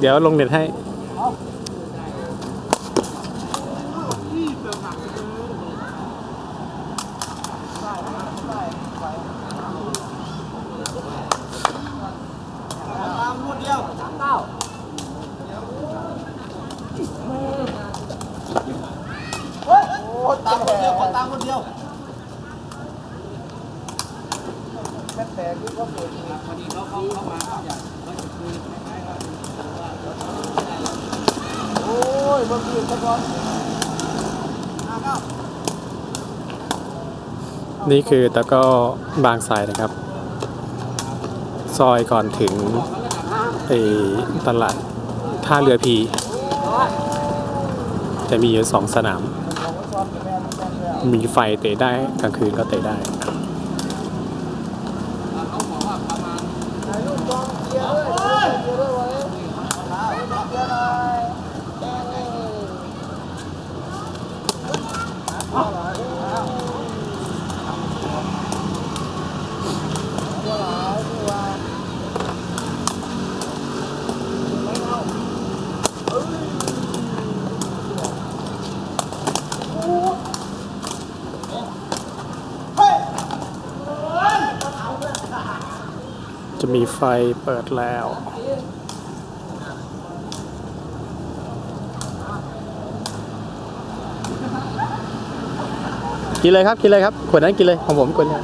เดี๋ยวลงเน็ตให้ ตามรวดเดียวสามเก้าโอ้ตามรวดเดียวขอตามรวดเดียวแม่แต่คิดว่าเปิดพอดีเขาเขาเข้ามาเขาอยากเขาจะคุยคล้ายๆว่า โอ้ยเมื่อกี้ตะกอนนี่คือตะกร้อบางทรายนะครับ ซอยก่อนถึงไอ้ตลาดท่าเรือพี จะมีอยู่สองสนาม มีไฟเตะได้กลางคืนก็เตะได้ เขาบอกว่าประมาณถ่ายรูปกองเชียร์ด้วยเชียร์ด้วยไว้เชียร์หน่อยเฮ้ย จะมีไฟเปิดแล้ว กินเลยครับ กินเลยครับ ขวดนั้นกินเลยของผมขวดนี้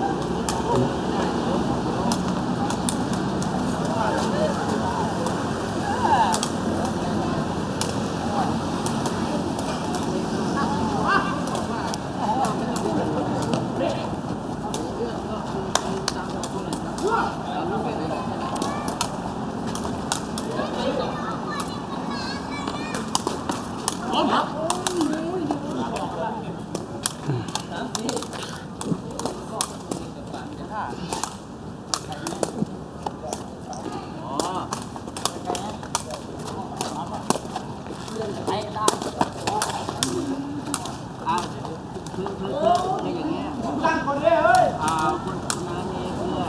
คือคือคือคืออย่างเงี้ยตั้งคนนี้เฮ้ยอ่าคุณคุณนานี่คือไอ้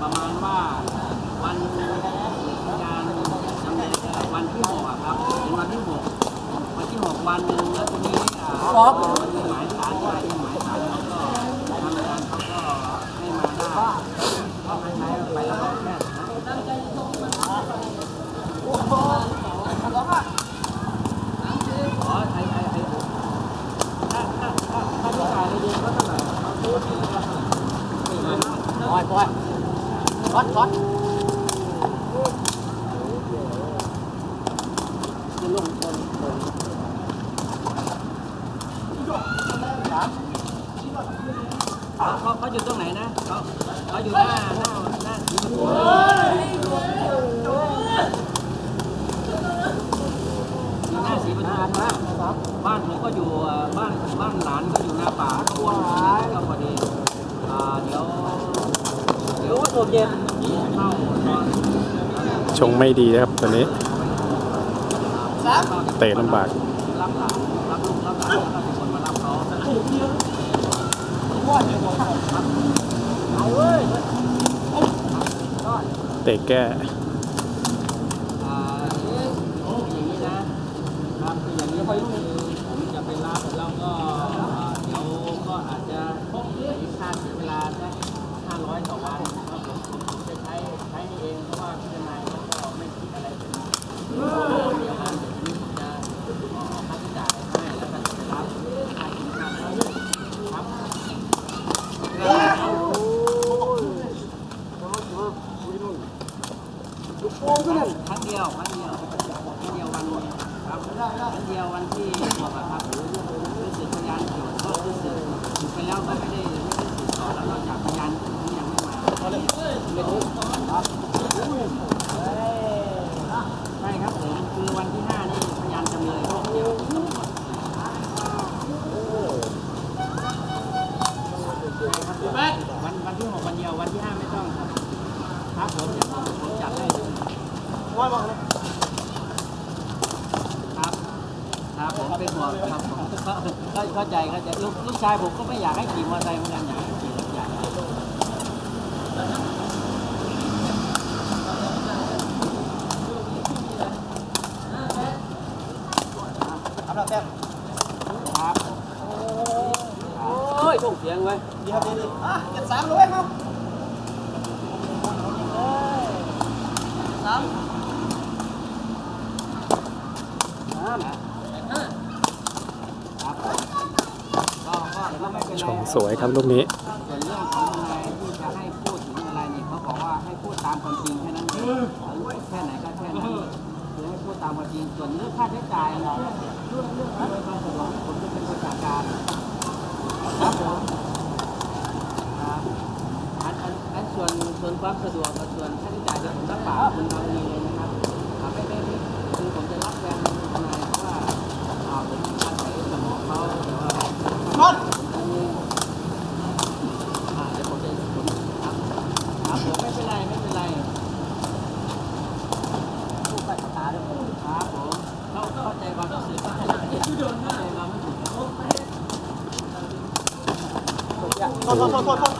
ประมาณว่าวันงานจำเลยวันที่หกอะครับเป็นวันที่หก วันหกวันหนึ่งแล้วทีนี้อ่ามันมีหมายสารใช่มีหมายสารเขาก็ทางการเขาก็ให้มาได้ก็ให้ใช้ไปแล้วก็แค่นะขอไอ้ไอ้ไอ้ ถ้าถ้าถ้าถ้าที่จ่ายในเดือนก็เท่าไหร่ปล่อยปล่อยก๊อตก๊อตจะลงบนบนเขาเขาอยู่ตรงไหนนะเขาเขา อยู่หน้าหน้าหน้าสีประตูอยู่หน้าสีประตูนะบ้านผมก็อยู่บ้านบ้านหลานก็อยู่หน้าป่าก็วนก็พอดีอ่าเดี๋ยวเดี๋ยวตกเย็นเข้าตอนชงไม่ดีนะครับตัวนี้เตะลำบากรับากรับหลานแล้วก็มีคนมารับเขาเอาเว้ย เตะแก้ อ่าอย่างนี้นะครับคืออย่างนี้คือผมจะไปรับแล้วก็อ่าเดี๋ยวก็อาจจะมีค่าเสียเวลาสักห้าร้อยต่อวันครับผมผมจะใช้ใช้เองเพราะว่าพี่นายเขาก็ไม่คิดอะไรเป็นเดี๋ยวมันเดี๋ยวนี้ผมจะออกค่าใช้จ่ายให้แล้วก็จะไปรับค่ากินข้าวครับ ครั้งเดียวครั้งเดียวครั้งเดียววันครับครั้งเดียววันที่บอกครับรู้สึกพยานอยู่ก็รู้สึกไปแล้วก็ไม่ได้ไม่ได้ติดต่อแล้วนอกจากพยานที่ยังไม่มาไม่รู้ครับใช่ครับผมคือวันที่ห้า ครับครับผมเป็นห่วงครับผมเข้าเข้าใจเข้าใจลูกลูกชายผมก็ไม่อยากให้ขี่มอเตอร์ไซค์เหมือนกันอยากให้ขี่รถใหญ่แป๊บครับโอ้ยส่งเสียงไว้ดีครับดีดีอะเจ็ดสามเลยครับสามสามครับก็ก็ก็ไม่เป็นไร ชมสวยครับลูกนี้ส่วนเรื่องของนายที่จะให้พูดถึงอะไรนี่เขาบอกว่าให้พูดตามความจริงแค่นั้นเองแค่ไหนก็แค่นั้นคือให้พูดตามความจริงส่วนเรื่องค่าใช้จ่ายเรื่องเรื่องเรื่องอำนวยความสะดวกผมจะเป็นคนจัดการครับผมครับอันอันอันส่วนส่วนความสะดวกกับส่วนค่าใช้จ่ายเดี๋ยวผมรับปากคุณเอาเอง ค์ครับ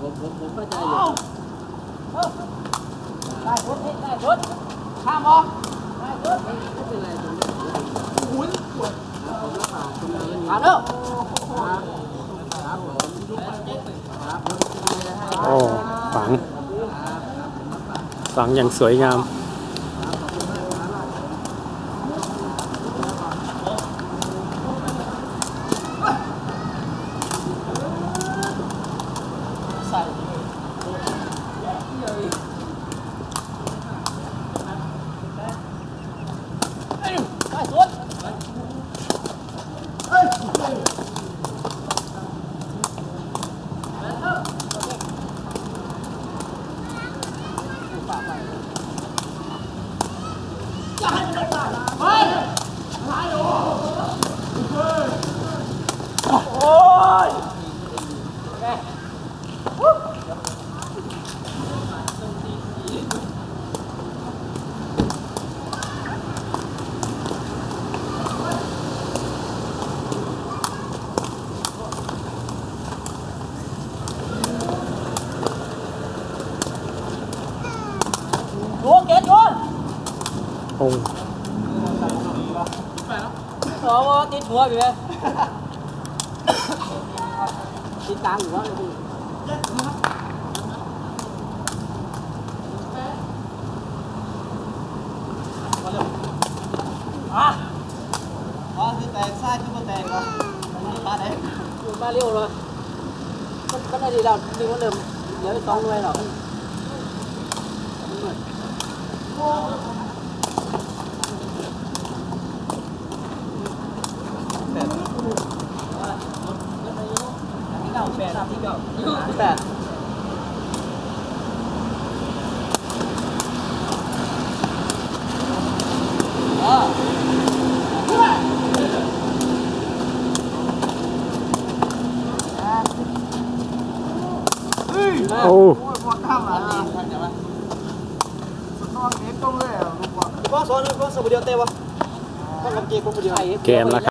ผมผมผมเข้าใจอยู่ได้รถได้รถข้ามออกได้รถไม่เป็นไรผมหุนผมรับปากตรงนี้มาเด้อครับครับผมครับผมจะมีอะไรให้โอ้ฝังฝังอย่างสวยงาม โอ้สวติดหัวไปเลยติดตามหัวเลยพี่อะอ๋อคือแตกไส้คือบ่แตกวะตาแดงอยู่มาเร็วเลยก็ก็ได้ดีแล้วดึงมันเดิมเดี๋ยวสองด้วยหรอก ที่เก้าแปดที่เก้าแปดอ๋อ โอ้ พวกข้ามมาดีนอนเน็ตตรงเลยลูกว่าก็สอนก็สบุเดียวเตะวะก็กำเจก็บุเดี ยวเกมแล้วครับ